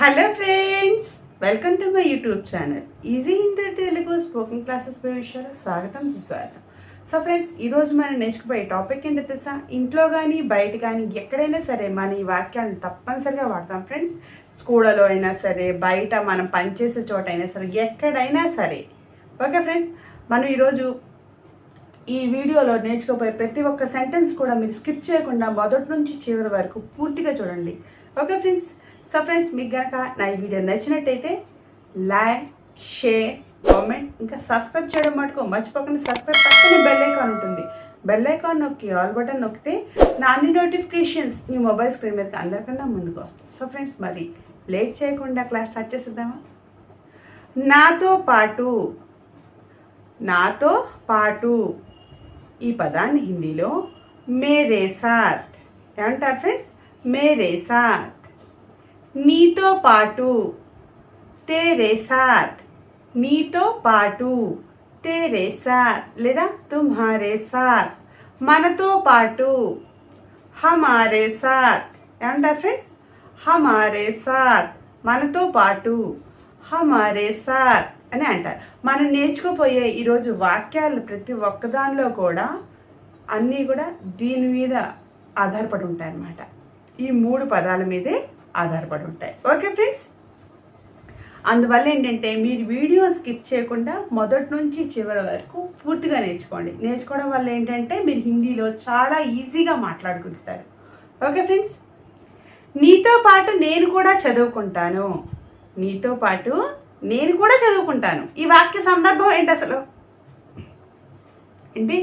Hello friends welcome to my YouTube channel easy Hindi Telugu spoken classes పై విషయాలు స్వాగతం సుస్వాగతం. So friends ఈరోజు మనం నేర్చుకుపోయే టాపిక్ ఏంటో తెలుసా? ఇంట్లో కానీ బయట కానీ ఎక్కడైనా సరే మన ఈ వాక్యాలను తప్పనిసరిగా వాడతాం ఫ్రెండ్స్ స్కూళ్ళలో అయినా సరే బయట మనం పనిచేసే చోట అయినా సరే ఎక్కడైనా సరే. ఓకే ఫ్రెండ్స్ మనం ఈరోజు ఈ వీడియోలో నేర్చుకోపోయే ప్రతి ఒక్క సెంటెన్స్ కూడా మీరు స్కిప్ చేయకుండా మొదటి నుంచి చివరి వరకు పూర్తిగా చూడండి. ఓకే ఫ్రెండ్స్ సో ఫ్రెండ్స్ మీకు కనుక నా ఈ వీడియో నచ్చినట్టయితే లైక్ షేర్ కామెంట్ ఇంకా సబ్స్క్రైబ్ చేయడం మటుకు మర్చిపోకుండా సబ్స్క్రైబ్ పక్కనే బెల్ ఐకాన్ ఉంటుంది. బెల్ ఐకాన్ నొక్కి ఆల్ బటన్ నొక్కితే నా అన్ని నోటిఫికేషన్స్ మీ మొబైల్ స్క్రీన్ మీదకి అందరికన్నా ముందుకు వస్తాయి. సో ఫ్రెండ్స్ మరి లేట్ చేయకుండా క్లాస్ స్టార్ట్ చేసేద్దామా? నాతో పాటు నాతో పాటు ఈ పదాన్ని హిందీలో మేరే సాత్. ఏమంటారు ఫ్రెండ్స్ మేరే సాత్. నీతో పాటు. తేరే సాత్ నీతో పాటు. తేరే సాత్ లేదా తుమ్హారే సాత్ మనతో పాటు. హమారే సాత్ ఏమంటారు ఫ్రెండ్స్ హమారే సాత్ మనతో పాటు. హమారే సాత్ అని అంటారు. మనం నేర్చుకోపోయే ఈరోజు వాక్యాలు ప్రతి ఒక్కదానిలో కూడా అన్నీ కూడా దీని మీద ఆధారపడి ఉంటాయన్నమాట. ఈ మూడు పదాల మీదే ఆధారపడి ఉంటాయి. Okay friends? అందువల్ల ఏంటంటే మీరు వీడియో స్కిప్ చేయకుండా మొదటి నుంచి చివరి వరకు పూర్తిగా నేర్చుకోండి. నేర్చుకోవడం వల్ల ఏంటంటే మీరు హిందీలో చాలా ఈజీగా మాట్లాడుకుంటారు. Okay friends? నీతో పాటు నేను కూడా చదువుకుంటాను. నీతో పాటు నేను కూడా చదువుకుంటాను. ఈ వాక్య సందర్భం ఏంటి అసలు? ఏంటి?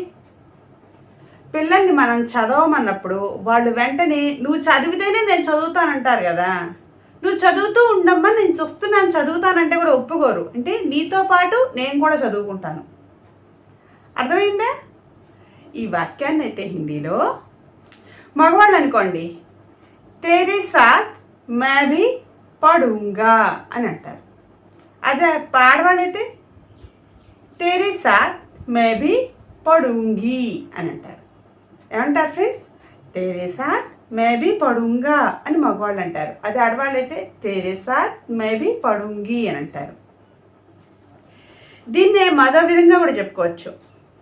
పిల్లల్ని మనం చదవమన్నప్పుడు వాళ్ళు వెంటనే నువ్వు చదివితేనే నేను చదువుతానంటారు కదా. నువ్వు చదువుతూ ఉండమ్మా నేను చూస్తున్నాను చదువుతానంటే కూడా ఒప్పుకోరు. అంటే నీతో పాటు నేను కూడా చదువుకుంటాను. అర్థమైందా? ఈ వాక్యాన్ని అయితే హిందీలో మగవాళ్ళు అనుకోండి తేరే సాత్ మే భీ పడుంగా అని అంటారు. అదే పాడవాళ్ళైతే తేరే సాత్ మే భీ పడుంగి అని అంటారు. ఏమంటారు ఫ్రెండ్స్ తేరే సాత్ మే పడుంగా అని మగవాళ్ళు అంటారు. అది ఆడవాళ్ళైతే తేరే సాత్ మే పడుంగి అని అంటారు. దీన్నే మరో విధంగా కూడా చెప్పుకోవచ్చు.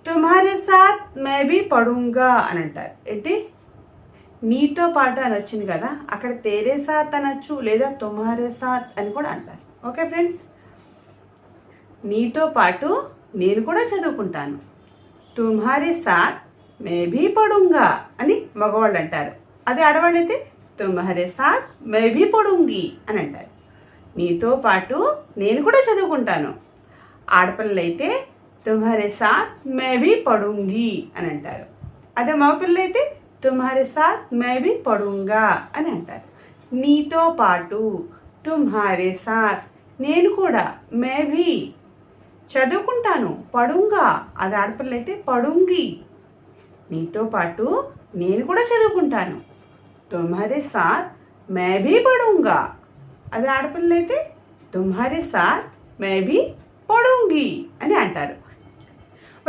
తుమ్హారే సాత్ మే పడుంగా అని అంటారు. ఏంటి? నీతో పాటు అని వచ్చింది కదా అక్కడ తేరే సాత్ అనొచ్చు లేదా తుమారే సాత్ అని కూడా అంటారు. ఓకే ఫ్రెండ్స్ నీతో పాటు నేను కూడా చదువుకుంటాను. తుమ్హారే సాత్ మేబీ భీ పడుంగా అని మగవాళ్ళు అంటారు అదే ఆడవాళ్ళైతే తుమ్మహరే సాత్ మేబీ భీ పడుంగి అని అంటారు. నీతో పాటు నేను కూడా చదువుకుంటాను. ఆడపిల్లలైతే తుమ్హారే సాత్ మేబీ భీ పడుంగి అని అంటారు. అదే మగపిల్లలైతే తుమ్హారే సాత్ మేబీ భీ పడుంగా అని అంటారు. నీతో పాటు తుమ్హారే సాత్ నేను కూడా మేబీ చదువుకుంటాను. పడుంగా అది ఆడపిల్లైతే పడుంగి మీతో పాటు నేను కూడా చదువుకుంటాను. తుమ్హారే సాత్ మే భీ పడుంగా. అది ఆడపిల్లలైతే తుమ్హారే సాత్ మే భీ పడుంగి అని అంటారు.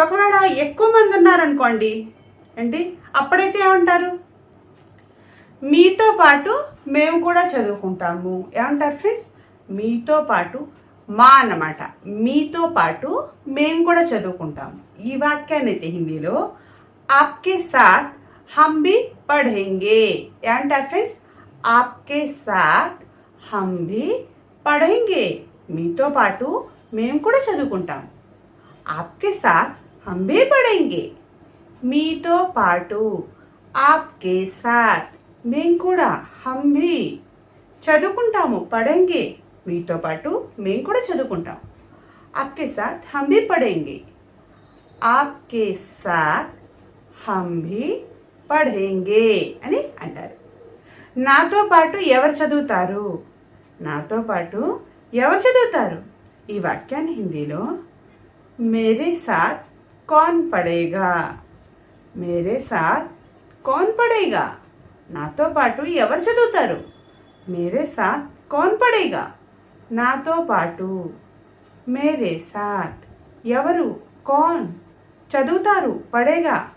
ఒకవేళ ఎక్కువ మంది ఉన్నారనుకోండి ఏంటి? అప్పుడైతే ఏమంటారు? మీతో పాటు మేము కూడా చదువుకుంటాము. ఏమంటారు ఫ్రెండ్స్ మీతో పాటు మా అన్నమాట. మీతో పాటు మేము కూడా చదువుకుంటాము. ఈ వాక్యాన్ని అయితే హిందీలో आपके साथ हम भी पढ़ेंगे। ఏమంటారు ఫ్రెండ్స్ ఆప్కే సాత్ హమ్ భీ పడేంగే మీతో పాటు మేము కూడా చదువుకుంటాం ఆప్కే సాత్ హమ్ భీ పడేంగే మీతో పాటు ఆప్కే సాత్ మేము కూడా హమ్ చదువుకుంటాము పడేంగే మీతో పాటు మేము కూడా చదువుకుంటాం ఆప్కే సాత్ హమ్ భీ ఆప్కే సాత్ హమ్ భీ పఢేంగే అని అంటారు. నాతో పాటు ఎవరు చదువుతారు? నాతో పాటు ఎవరు చదువుతారు? ఈ వాక్యాన్ని హిందీలో మేరే సాత్ కాన్ పడేగా? మేరే సాత్ కాన్ పడేగా? నాతో పాటు ఎవరు చదువుతారు? మేరే సాత్ కాన్ పడేగా? నాతో పాటు మేరే సాత్ ఎవరు కాన్ చదువుతారు? పడేగా?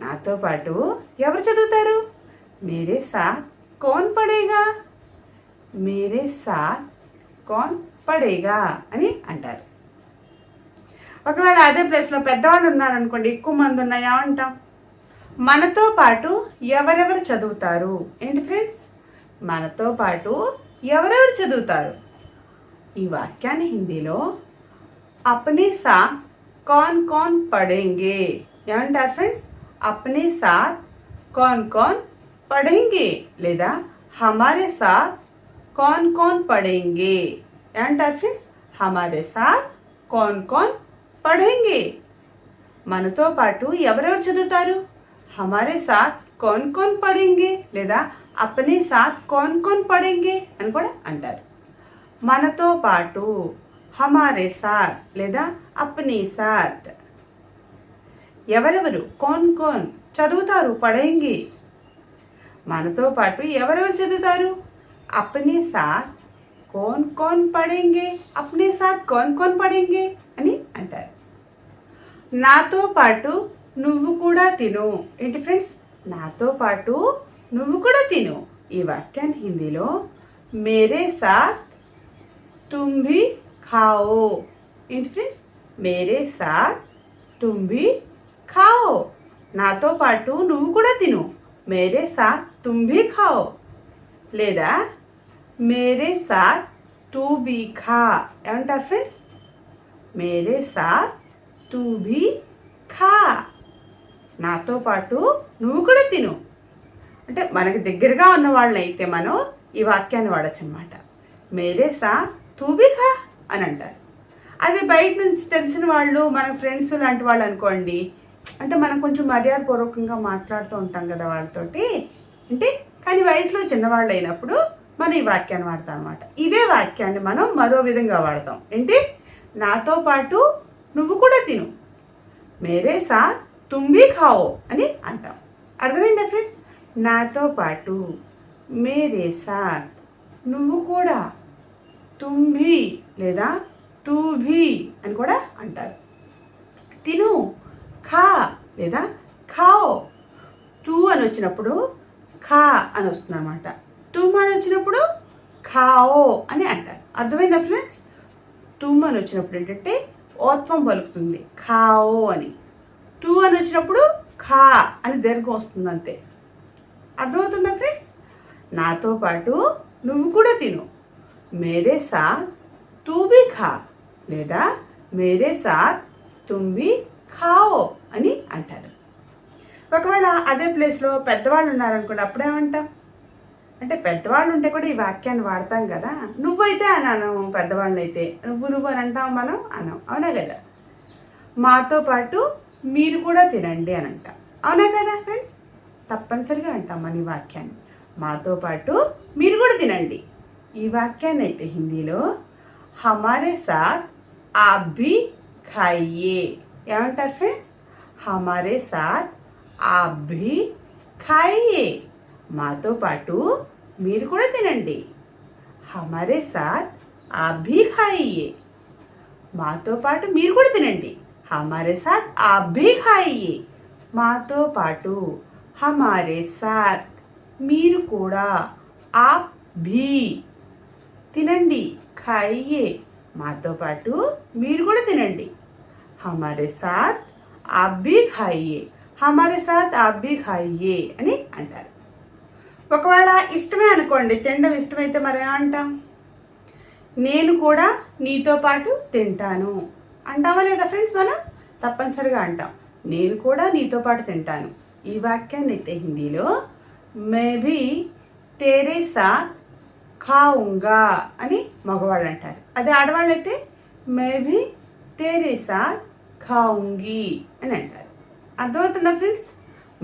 నాతో పాటు ఎవరు చదువుతారు? మేరే సాత్ కోన్ పడేగా? మేరే సాత్ కోన్ పడేగా? అని అంటారు. ఒకవేళ అదే ప్లేస్లో పెద్దవాళ్ళు ఉన్నారనుకోండి ఎక్కువ మంది ఉన్నాయా అంటాం మనతో పాటు ఎవరెవరు చదువుతారు? ఏంటి ఫ్రెండ్స్? మనతో పాటు ఎవరెవరు చదువుతారు? ఈ వాక్యాన్ని హిందీలో అప్నే సా కౌన్ కాన్ పడేంగే. ఏమంటారు ఫ్రెండ్స్? అప్నే సాత్ కౌన్ కౌన్ పడేంగే లేదా హమారే సాత్ కౌన్ కౌన్ పడేంగే ఏమంటారు ఫ్రెండ్స్ హమారే సాత్ కౌన్ కౌన్ పడేంగే మనతో పాటు ఎవరెవరు చదువుతారు? హమారే సాత్ కౌన్ కౌన్ పడేంగే లేదా అప్నే సాత్ కౌన్ కౌన్ పడేంగే అని కూడా అంటారు. మనతో పాటు హమారే సాత్ లేదా అప్నే సాత్ ఎవరెవరు? కోన్ కోన్. చదువుతారు పడేంగి. మనతో పాటు ఎవరెవరు చదువుతారు? అప్నే సాత్ కోన్ కోన్ పడేంగే. అప్నే సాత్ కోన్ కోన్ పడేంగే అని అంటారు. నాతో పాటు నువ్వు కూడా తిను. ఏంటి ఫ్రెండ్స్? నాతో పాటు నువ్వు కూడా తిను. ఈ వాక్యాన్ని హిందీలో మేరే సాత్ తుమ్ భీ ఖాओ ఏంటి ఫ్రెండ్స్? మేరే సాత్ తుమ్ భీ ఖాఓ నాతో పాటు నువ్వు కూడా తిను మేరే సాత్ తుమ్ భీ లేదా మేరే సాత్ తూ భీ ఖా ఏమంటారు ఫ్రెండ్స్ మేరే సాత్ తూ భీ ఖా నాతో పాటు నువ్వు కూడా తిను అంటే మనకి దగ్గరగా ఉన్న వాళ్ళైతే మనం ఈ వాక్యాన్ని వాడచ్చు అనమాట మేరే సా తూబి ఖా అని అంటారు. అదే బయట నుంచి తెలిసిన వాళ్ళు మన ఫ్రెండ్స్ లాంటి వాళ్ళు అనుకోండి అంటే మనం కొంచెం మర్యాదపూర్వకంగా మాట్లాడుతూ ఉంటాం కదా వాళ్ళతోటి. అంటే కానీ వయసులో చిన్నవాళ్ళు అయినప్పుడు మనం ఈ వాక్యాన్ని వాడతాం అనమాట ఇదే వాక్యాన్ని మనం మరో విధంగా వాడతాం. ఏంటి? నాతో పాటు నువ్వు కూడా తిను. మేరే సా తుంబి ఖావో అని అంటాం. అర్థమైందా ఫ్రెండ్స్? నాతో పాటు మేరే సాత్ నువ్వు కూడా తుంభి లేదా తుభి అని కూడా అంటారు. తిను. ఖా లేదా ఖాఓ తూ అని వచ్చినప్పుడు ఖా అని వస్తుంది అనమాట తుమ్ అని వచ్చినప్పుడు ఖాఓ అని అంటారు. అర్థమైందా ఫ్రెండ్స్ తుమ్ అని వచ్చినప్పుడు ఏంటంటే ఓత్వం పలుకుతుంది. ఖాఓ అని. తూ అని వచ్చినప్పుడు ఖా అని దీర్ఘం వస్తుంది అంతే. అర్థమవుతుందా ఫ్రెండ్స్ నాతో పాటు నువ్వు కూడా తిను. మేరే సాత్ తూ ఖా లేదా మేరే సాత్ తుమ్ ఖావో అని అంటారు. ఒకవేళ అదే ప్లేస్లో పెద్దవాళ్ళు ఉన్నారనుకోండి అప్పుడేమంటాం అంటే పెద్దవాళ్ళు ఉంటే కూడా ఈ వాక్యాన్ని వాడతాం కదా. నువ్వైతే అన్నాను పెద్దవాళ్ళు అయితే నువ్వు నువ్వు అని అంటాం మనం? అన్నాం. అవునా కదా? మాతో పాటు మీరు కూడా తినండి అని అంటాం. అవునా కదా ఫ్రెండ్స్? తప్పనిసరిగా అంటాం మన ఈ వాక్యాన్ని. మాతో పాటు మీరు కూడా తినండి. ఈ వాక్యాన్ని అయితే హిందీలో హమారే సాత్ ఆప్ భీ ఖాయియే ఏమంటారు ఫ్రెండ్స్ హమారే సాత్ ఆప్ భీ ఖాయియే. మాతో పాటు మీరు కూడా తినండి. హమారే సాత్ ఆప్ భీ ఖాయియే. మాతో పాటు మీరు కూడా తినండి. హమారే సాత్ ఆప్ భీ ఖాయియే. మాతో పాటు హమారే సాత్ మీరు కూడా ఆప్ భీ తినండి ఖాయియే. మాతో పాటు మీరు కూడా తినండి. హమారే సాత్ ఆప్ భీ ఖాయియే హమారే సాత్ ఆప్ భీ ఖాయియే అని అంటారు. ఒకవేళ ఇష్టమే అనుకోండి తినడం ఇష్టమైతే మరి ఏమంటాం నేను కూడా నీతో పాటు తింటాను. అంటామా లేదా ఫ్రెండ్స్ మనం? తప్పనిసరిగా అంటాం. నేను కూడా నీతో పాటు తింటాను. ఈ వాక్యాన్ని అయితే హిందీలో మేబీ భీ తేరే సాత్ ఖావుంగా అని మగవాళ్ళు అంటారు. అదే ఆడవాళ్ళు అయితే మేబీ తేరే సాత్ ఖాంగి అని అంటారు. అర్థమవుతుందా ఫ్రెండ్స్?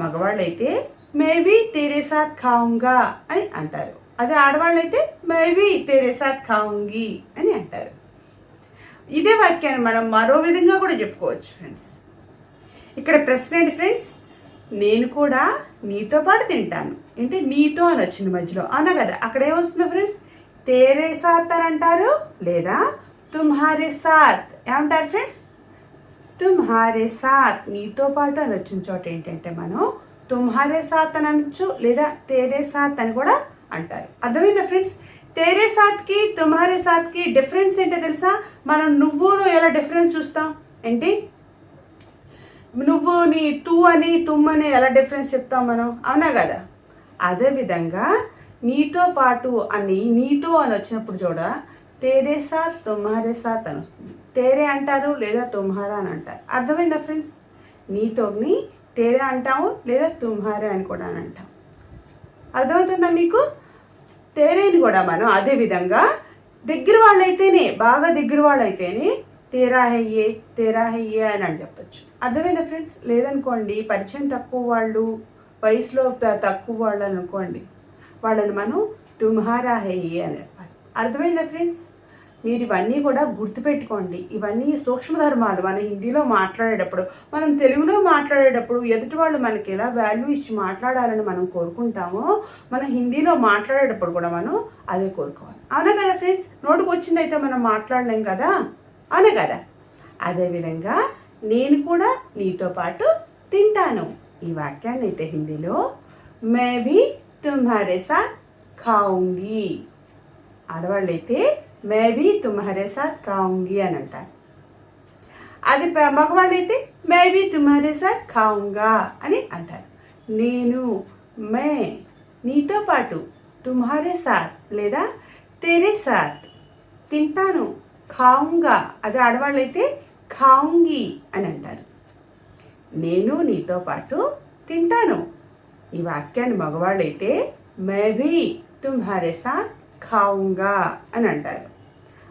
మగవాళ్ళైతే మేబీ తేరేసాత్ ఖాంగా అని అంటారు. అదే ఆడవాళ్ళైతే మేబీ తేరేసాత్ ఖాంగి అని అంటారు. ఇదే వాక్యాన్ని మనం మరో విధంగా కూడా చెప్పుకోవచ్చు ఫ్రెండ్స్. ఇక్కడ ప్రశ్న ఏంటి ఫ్రెండ్స్? నేను కూడా నీతో పాటు తింటాను. అంటే నీతో అని వచ్చింది మధ్యలో. అవునా కదా? అక్కడ ఏమొస్తుంది ఫ్రెండ్స్? తేరే సాత్ అని అంటారు లేదా తుమ్హారే సాత్ ఏమంటారు ఫ్రెండ్స్? తుమ్హారే సాత్ నీతో పాటు అని వచ్చిన చోట ఏంటంటే మనం తుమ్హారే సాత్ అని అనొచ్చు లేదా తేరే సాత్ అని కూడా అంటారు. అర్థమైందా ఫ్రెండ్స్? తేరే సాత్కి తుమ్హారే సాత్కి డిఫరెన్స్ ఏంటో తెలుసా? మనం నువ్వును ఎలా డిఫరెన్స్ చూస్తాం? ఏంటి? నువ్వు నీ తూ అని తుమ్ అని ఎలా డిఫరెన్స్ చెప్తాం మనం? అవునా కదా? అదేవిధంగా నీతో పాటు అని నీతో అని వచ్చినప్పుడు చూడ తేరే సాత్ తుమ్హారే సాత్ అని వస్తుంది. తేరే అంటారు లేదా తుమ్హారా అని అంటారు. అర్థమైందా ఫ్రెండ్స్? నీతోని తేరే అంటాము లేదా తుమ్హారే అని కూడా అని అంటాం. అర్థమవుతుందా మీకు? తేరేని కూడా మనం అదే విధంగా దగ్గర వాళ్ళైతేనే బాగా దగ్గర వాళ్ళైతేనే తేరా హెయ్యే తేరా హెయ్యే అని అని చెప్పచ్చు. అర్థమైందా ఫ్రెండ్స్? లేదనుకోండి పరిచయం తక్కువ వాళ్ళు వయసులో తక్కువ వాళ్ళు అనుకోండి వాళ్ళని మనం తుమ్హారా హెయ్యే అని చెప్పాలి. అర్థమైందా ఫ్రెండ్స్? మీరు ఇవన్నీ కూడా గుర్తుపెట్టుకోండి. ఇవన్నీ సూక్ష్మధర్మాలు మన హిందీలో మాట్లాడేటప్పుడు మనం తెలుగులో మాట్లాడేటప్పుడు ఎదుటి వాళ్ళు మనకి ఎలా వాల్యూ ఇచ్చి మాట్లాడాలని మనం కోరుకుంటామో మనం హిందీలో మాట్లాడేటప్పుడు కూడా మనం అదే కోరుకోవాలి. అవునా కదా ఫ్రెండ్స్ నోటుకు వచ్చింది అయితే మనం మాట్లాడలేం కదా? అవునా కదా? అదేవిధంగా నేను కూడా నీతో పాటు తింటాను. ఈ వాక్యాన్ని అయితే హిందీలో మేబీ భీ తుమ్హారే సాత్ ఆడవాళ్ళైతే మే బీ తుమ్హారే సాత్ కావుంగి అని అంటారు. అది మగవాళ్ళు అయితే మే బీ తుమ్హారే సాత్ అని అంటారు. నేను మే నీతో పాటు తుమ్హారే సాత్ లేదా తెరే సాత్ తింటాను ఖాంగా అది ఆడవాళ్ళు అయితే ఖాంగి అని అంటారు. నేను నీతో పాటు తింటాను ఈ వాక్యాన్ని మగవాళ్ళైతే మే భీ తుమ్హారే సాత్ ఖాంగా అని అంటారు.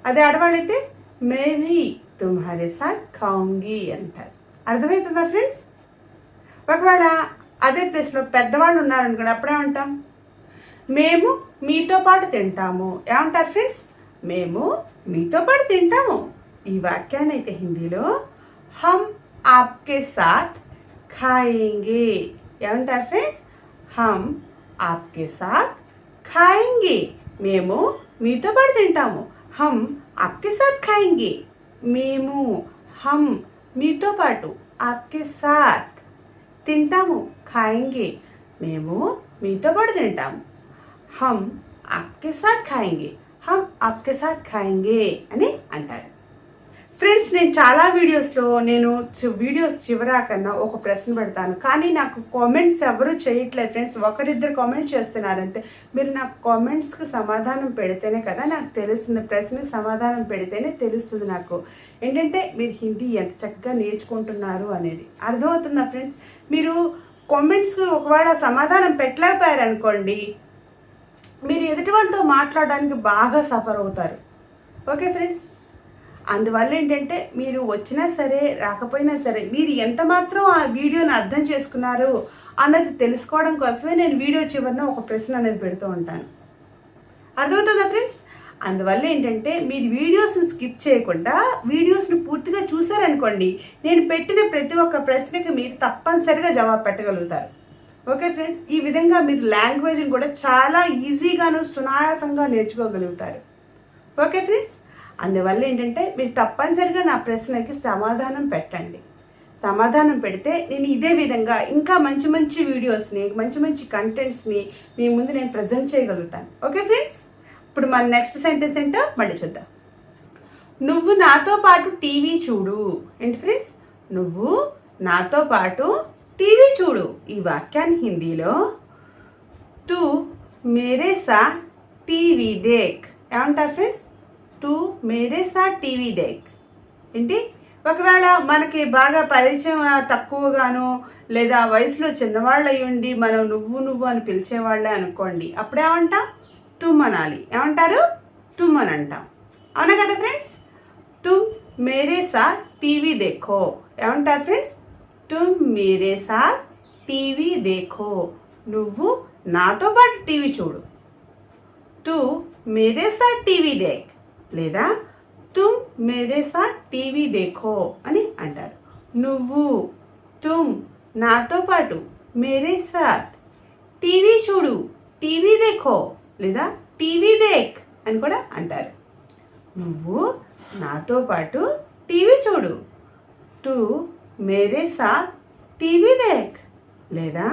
అదే ఆడవాళ్ళైతే మేబీ తుమ్హారే సాత్ ఖాంగి అంటారు. అర్థమవుతుందా ఫ్రెండ్స్? ఒకవేళ అదే ప్లేస్లో పెద్దవాళ్ళు ఉన్నారనుకోండి అప్పుడేమంటాం? మేము మీతో పాటు తింటాము. ఏమంటారు ఫ్రెండ్స్? మేము మీతో పాటు తింటాము. ఈ వాక్యాన్ని అయితే హిందీలో హమ్ ఆప్కే సాత్ ఖాయింగే. ఏమంటారు ఫ్రెండ్స్? హమ్ ఆప్కే సాత్ ఖాయింగే. మేము మీతో పాటు తింటాము. హమ్ ఆప్కే సాత్ ఖాయింగే. మేము హమ్ మీతో పాటు ఆప్కే సాత్ తింటాము ఖాయింగే. మేము మీతో పాటు తింటాము. హమ్ ఆప్కే సాత్ ఖాయింగే. హమ్ ఆప్కే సాత్ ఖాయింగే అని అంటారు. ఫ్రెండ్స్ నేను చాలా వీడియోస్లో నేను వీడియోస్ చివరాకన్నా ఒక ప్రశ్న పెడతాను. కానీ నాకు కామెంట్స్ ఎవరు చేయట్లేదు ఫ్రెండ్స్ ఒకరిద్దరు కామెంట్స్ చేస్తున్నారంటే మీరు నాకు కామెంట్స్కి సమాధానం పెడితేనే కదా నాకు తెలుస్తుంది. ప్రశ్నకి సమాధానం పెడితేనే తెలుస్తుంది నాకు. ఏంటంటే మీరు హిందీ ఎంత చక్కగా నేర్చుకుంటున్నారు అనేది. అర్థమవుతుందా ఫ్రెండ్స్ మీరు కామెంట్స్కి ఒకవేళ సమాధానం పెట్టలేకపోయారనుకోండి మీరు ఎదుటి వాళ్ళతో మాట్లాడడానికి బాగా సఫర్ అవుతారు. ఓకే ఫ్రెండ్స్ అందువల్ల ఏంటంటే మీరు వచ్చినా సరే రాకపోయినా సరే మీరు ఎంత మాత్రం ఆ వీడియోని అర్థం చేసుకున్నారు అన్నది తెలుసుకోవడం కోసమే నేను వీడియో చివరిన ఒక ప్రశ్న అనేది పెడుతూ ఉంటాను. అర్థమవుతుందా ఫ్రెండ్స్? అందువల్ల ఏంటంటే మీరు వీడియోస్ని స్కిప్ చేయకుండా వీడియోస్ని పూర్తిగా చూసారనుకోండి నేను పెట్టిన ప్రతి ఒక్క ప్రశ్నకి మీరు తప్పనిసరిగా జవాబు పెట్టగలుగుతారు. Okay friends? ఈ విధంగా మీరు లాంగ్వేజ్ని కూడా చాలా ఈజీగాను సునాయాసంగా నేర్చుకోగలుగుతారు. Okay friends? అందువల్ల ఏంటంటే మీరు తప్పనిసరిగా నా ప్రశ్నకి సమాధానం పెట్టండి. సమాధానం పెడితే నేను ఇదే విధంగా ఇంకా మంచి మంచి వీడియోస్ని మంచి మంచి కంటెంట్స్ని మీ ముందు నేను ప్రజెంట్ చేయగలుగుతాను. ఓకే ఫ్రెండ్స్ ఇప్పుడు మన నెక్స్ట్ సెంటెన్స్ ఏంటో మళ్ళీ చూద్దాం. నువ్వు నాతో పాటు టీవీ చూడు. ఏంటి ఫ్రెండ్స్ నువ్వు నాతో పాటు టీవీ చూడు. ఈ వాక్యాన్ని హిందీలో తూ మేరే సా టీవీ దేక్ ఏమంటారు ఫ్రెండ్స్ తూ మేరే సా టీవీ దేక్. ఏంటి? ఒకవేళ మనకి బాగా పరిచయం తక్కువగాను లేదా వయసులో చిన్నవాళ్ళు అయ్యుండి మనం నువ్వు నువ్వు అని పిలిచేవాళ్ళే అనుకోండి అప్పుడేమంటాం తుమ్మనాలి ఏమంటారు? తుమ్మన్ అంటాం అవునా కదా ఫ్రెండ్స్? తుమ్ మేరే సా టీవీ దేఖో. ఏమంటారు ఫ్రెండ్స్? తుమ్ మేరే సార్ టీవీ దేఖో. నువ్వు నాతో పాటు టీవీ చూడు. తూ మేరే సార్ టీవీ దేఖ్. లేదా తుమ్ మేరే సాత్ టీవీ దేఖో అని అంటారు. నువ్వు తుమ్ నాతో పాటు మేరే సాత్ టీవీ చూడు టీవీ దేఖో లేదా టీవీ దేక్ అని కూడా అంటారు. నువ్వు నాతో పాటు టీవీ చూడు తూ మేరే సాత్ టీవీ దేక్ లేదా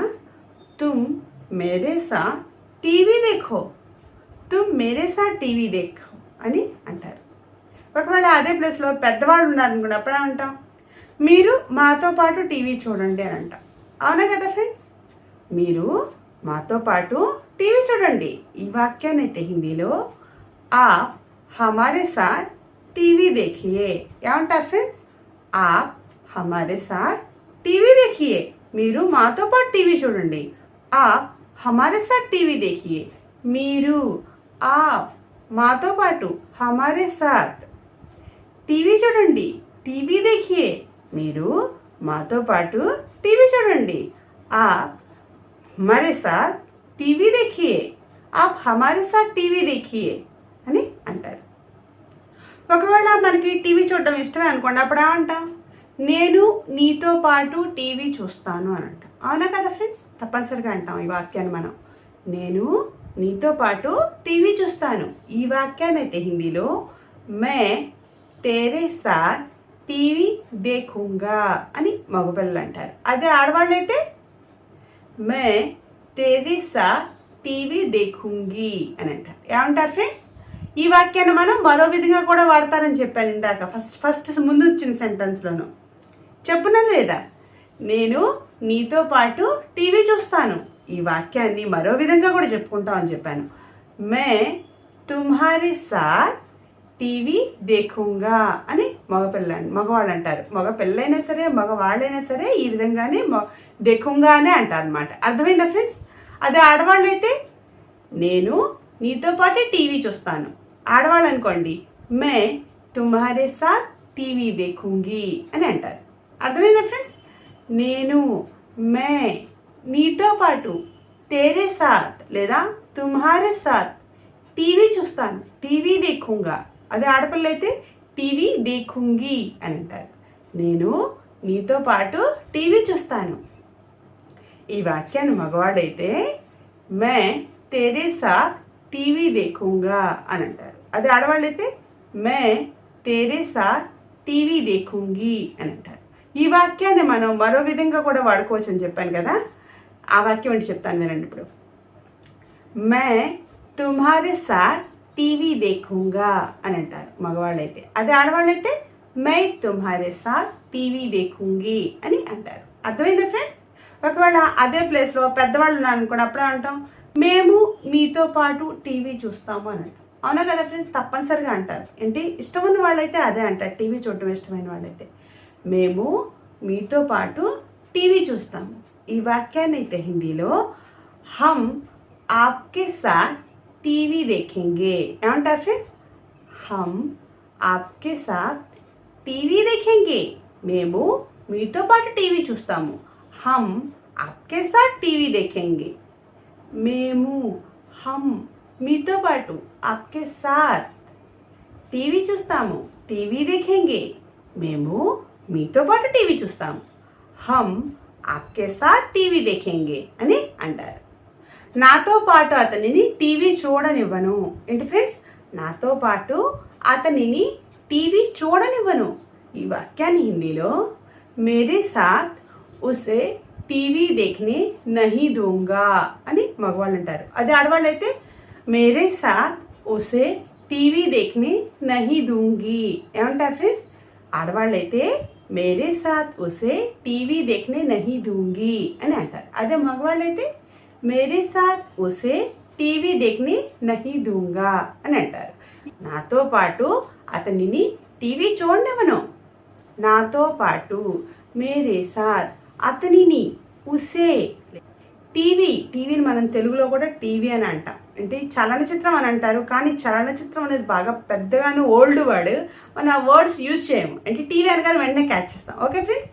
తుమ్ మేరే సాత్ టీవీ దేఖో తుమ్ మేరే సాత్ టీవీ దేఖో. అని అంటారు. ఒకవేళ అదే ప్లేస్లో పెద్దవాళ్ళు ఉన్నారనుకోండి అప్పుడు అంటాం మీరు మాతో పాటు టీవీ చూడండి అని అంటాం. అవునా కదా ఫ్రెండ్స్? మీరు మాతో పాటు టీవీ చూడండి. ఈ వాక్యాన్ని అయితే హిందీలో ఆ హమారే సార్ టీవీ దేఖియే. ఏమంటారు ఫ్రెండ్స్? ఆ హమారే సార్ టీవీ దేఖియే. మీరు మాతో పాటు టీవీ చూడండి. ఆ హమారే సార్ టీవీ దేఖియే. మీరు ఆ మాతో పాటు హమారే సాత్. టీవీ చూడండి టీవీ దేఖియే. మీరు మాతో పాటు టీవీ చూడండి. ఆప్ హమారే సాత్ టీవీ దేఖియే. ఆప్ హమారే సాత్ టీవీ దేఖియే అని అంటారు. ఒకవేళ మనకి టీవీ చూడడం ఇష్టమే అనుకోండి అప్పుడు ఏమంటాం నేను నీతో పాటు టీవీ చూస్తాను అని అంటాం. అవునా కదా ఫ్రెండ్స్? తప్పనిసరిగా అంటాం ఈ వాక్యాన్ని మనం. నేను నీతో పాటు టీవీ చూస్తాను. ఈ వాక్యానైతే హిందీలో మే తేరే సార్ టీవీ దేఖుంగా అని మగపిల్లలు అంటారు. అదే ఆడవాళ్ళు అయితే మే తేరే సార్ టీవీ దేఖుంగి అని అంటారు. ఏమంటారు ఫ్రెండ్స్? ఈ వాక్యాన్ని మనం మరో విధంగా కూడా వాడతారని చెప్పాను ఇందాక. ఫస్ట్ ఫస్ట్ ముందు వచ్చిన సెంటెన్స్లోను. చెప్పున లేదా? నేను నీతో పాటు టీవీ చూస్తాను. ఈ వాక్యాన్ని మరో విధంగా కూడా చెప్పుకుంటాం అని చెప్పాను. మే తుమ్హారే సాత్ టీవీ దేఖుంగా అని మగపిల్ల మగవాళ్ళు అంటారు మగ పిల్లైనా సరే మగవాళ్ళైనా సరే ఈ విధంగానే దేఖుంగా అనే అంటారు అనమాట అర్థమైందా ఫ్రెండ్స్? అదే ఆడవాళ్ళు అయితే నేను నీతో పాటు టీవీ చూస్తాను. ఆడవాళ్ళు అనుకోండి మే తుమ్హారే సాత్ టీవీ దేఖుంగి అని అంటారు. అర్థమైందా ఫ్రెండ్స్? నేను మే నీతో పాటు తేరే సాత్ లేదా తుమ్హారే సాత్ టీవీ చూస్తాను. టీవీ దేఖుంగా. అదే ఆడపిల్ల అయితే టీవీ దేఖుంగి అని అంటారు. నేను నీతో పాటు టీవీ చూస్తాను. ఈ వాక్యాన్ని మగవాడైతే మే తేరే సాత్ టీవీ దేఖుంగా అని అంటారు. అదే ఆడవాళ్ళైతే మే తేరే సాత్ టీవీ దేఖుంగి అని అంటారు. ఈ వాక్యాన్ని మనం మరో విధంగా కూడా వాడుకోవచ్చు అని చెప్పాను కదా. ఆ వాక్యం ఏంటి చెప్తాను వినండి ఇప్పుడు. మే తుమ్హారే సాత్ టీవీ దేఖుంగా అని అంటారు మగవాళ్ళైతే. అదే ఆడవాళ్ళైతే మై తుమ్హారే సాత్ టీవీ దేఖుంగి అని అంటారు. అర్థమైందా ఫ్రెండ్స్? ఒకవేళ అదే ప్లేస్లో పెద్దవాళ్ళు ఉన్నారనుకోండి అప్పుడే అంటాం మేము మీతో పాటు టీవీ చూస్తాము అని అంటాం. అవునా కదా ఫ్రెండ్స్? తప్పనిసరిగా అంటారు. ఏంటి? ఇష్టమైన వాళ్ళైతే అదే అంటారు. టీవీ చూడటం ఇష్టమైన వాళ్ళైతే. మేము మీతో పాటు టీవీ చూస్తాము ఈ వాక్యాన్ని అయితే హిందీలో హమ్ ఆప్కే సాత్ టీవీ దేఖెంగే. ఏమంటారు ఫ్రెండ్స్ హమ్ ఆప్కే సాత్ టీవీ దేఖెంగే. మేము మీతో పాటు టీవీ చూస్తాము. హమ్ ఆప్కే సాత్ టీవీ దేఖెంగే. మేము హమ్ మీతో పాటు ఆప్కే సాత్ టీవీ చూస్తాము. టీవీ దేఖెంగే. మేము మీతో పాటు టీవీ చూస్తాము. హమ్ ఆప్కే సార్ టీవీ దేఖేంగే అని అంటారు నాతో పాటు అతనిని టీవీ చూడనివ్వను ఏంటి ఫ్రెండ్స్ నాతో పాటు అతనిని టీవీ చూడనివ్వను ఈ వాక్యాన్ని హిందీలో మేరే సాత్ ఉసే టీవీ దేఖనే నహీ దూంగా అని మగవాళ్ళు అంటారు అదే ఆడవాళ్ళు అయితే మేరే సాత్ ఉసే టీవీ దేఖనే నహీ దూంగి ఏమంటారు ఫ్రెండ్స్ ఆడవాళ్ళు అయితే మేరే సాత్ ఉసే టీవీ దేఖనే నహీ దూంగి అని అంటారు అదే మగవాళ్ళైతే మేరే సాత్ ఉసే టీవీ దేఖనే నహీ దూంగా అని అంటారు నాతో పాటు అతనిని టీవీ చూడనివ్వను నాతో పాటు మేరే సాత్ అతనిని ఉసే టీవీ టీవీని మనం తెలుగులో కూడా టీవీ అని అంటాం అంటే చలనచిత్రం అని అంటారు కానీ చలనచిత్రం అనేది బాగా పెద్దగాను ఓల్డ్ వర్డ్ మనం ఆ వర్డ్స్ యూజ్ చేయము. అంటే టీవీ అనగానే వెంటనే క్యాచ్ చేస్తాం. ఓకే ఫ్రెండ్స్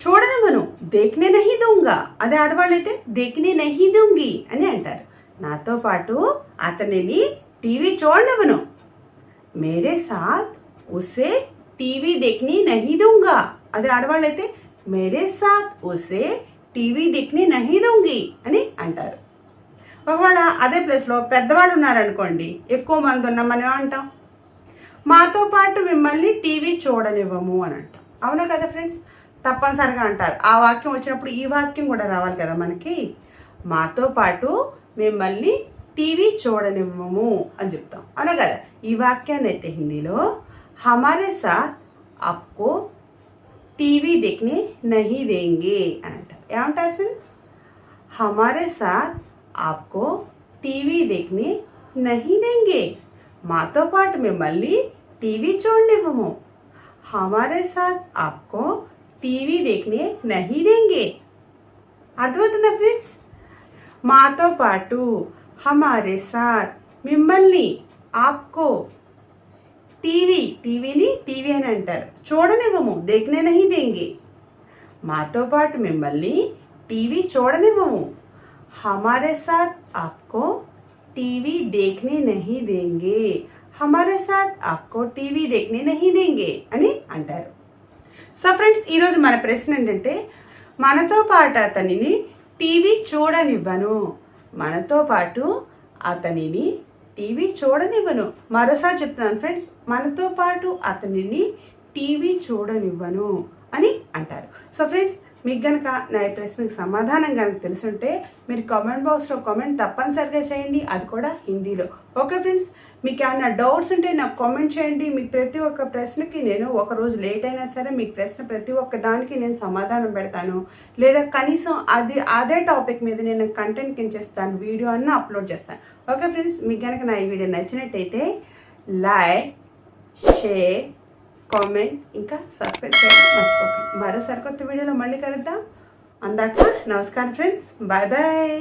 చూడనివ్వను దేకినే నహి దూంగా. అదే ఆడవాళ్ళైతే దేకినే నహి దూంగి అని అంటారు. నాతో పాటు అతనిని టీవీ చూడనవను మేరే సాత్ ఉసే టీవీ దేఖ్ని నహి దూంగా. అదే ఆడవాళ్ళైతే మేరే సాత్ ఉసే టీవీ దిక్ని నహి దూంగి అని అంటారు. ఒకవేళ అదే ప్లేస్లో పెద్దవాళ్ళు ఉన్నారనుకోండి ఎక్కువ మంది ఉన్నామని అంటాం మాతో పాటు మిమ్మల్ని టీవీ చూడనివ్వము అని అంటాం. అవునా కదా ఫ్రెండ్స్? తప్పనిసరిగా అంటారు. ఆ వాక్యం వచ్చినప్పుడు ఈ వాక్యం కూడా రావాలి కదా మనకి? మాతో పాటు మిమ్మల్ని టీవీ చూడనివ్వము అని చెప్తాం. అవునా కదా? ఈ వాక్యాన్ని అయితే హిందీలో హమారే సాత్ అప్కో టీవీ దిక్ని నహి దేంగే అని అంటారు. ఏమంటారు సార్ హమారే సాత్ आपको టీవీ देखने नहीं देंगे మాతో పాటు మిమ్మల్ని టీవీ చూడనివ్వము हमारे साथ आपको టీవీ देखने नहीं देंगे అర్థమవుతుందా ఫ్రెండ్స్ మాతో పాటు హమారే సాత్ మిమ్మల్ని ఆప్కో టీవీ టీవీని టీవీ అని అంటారు చూడనివ్వము దేఖనే నహి దేంగే మాతో పాటు మిమ్మల్ని టీవీ చూడనివ్వము हमारे साथ आपको టీవీ देखने नहीं देंगे। హమారే సాత్ ఆప్కో టీవీ దేఖనే నహీ దేంగే అని అంటారు. సో ఫ్రెండ్స్ ఈరోజు మన ప్రశ్న ఏంటంటే మనతో పాటు అతనిని టీవీ చూడనివ్వను. మనతో పాటు అతనిని టీవీ చూడనివ్వను. మరోసారి చెప్తున్నాను ఫ్రెండ్స్ మనతో పాటు అతనిని టీవీ చూడనివ్వను అని అంటారు. సో ఫ్రెండ్స్ మీకు కనుక నా ఈ ప్రశ్నకు సమాధానం కనుక తెలుసుంటే మీరు కామెంట్ బాక్స్లో కామెంట్ తప్పనిసరిగా చేయండి. అది కూడా హిందీలో. ఓకే ఫ్రెండ్స్ మీకు ఏమైనా డౌట్స్ ఉంటే నాకు కామెంట్ చేయండి. మీకు ప్రతి ఒక్క ప్రశ్నకి నేను ఒక రోజు లేట్ అయినా సరే మీకు ప్రశ్న ప్రతి ఒక్క దానికి నేను సమాధానం పెడతాను. లేదా కనీసం అది అదే టాపిక్ మీద నేను కంటెంట్ కింద చేస్తాను. వీడియో అన్న అప్లోడ్ చేస్తాను. ఓకే ఫ్రెండ్స్ మీకు కనుక నా ఈ వీడియో నచ్చినట్టయితే లైక్ షేర్ కామెంట్ ఇంకా సబ్స్క్రైబ్ చేయడం మర్చిపోకండి. మరో కొత్త వీడియోలో మళ్ళీ కలుద్దాం. అందాక నమస్కారం ఫ్రెండ్స్. Bye bye.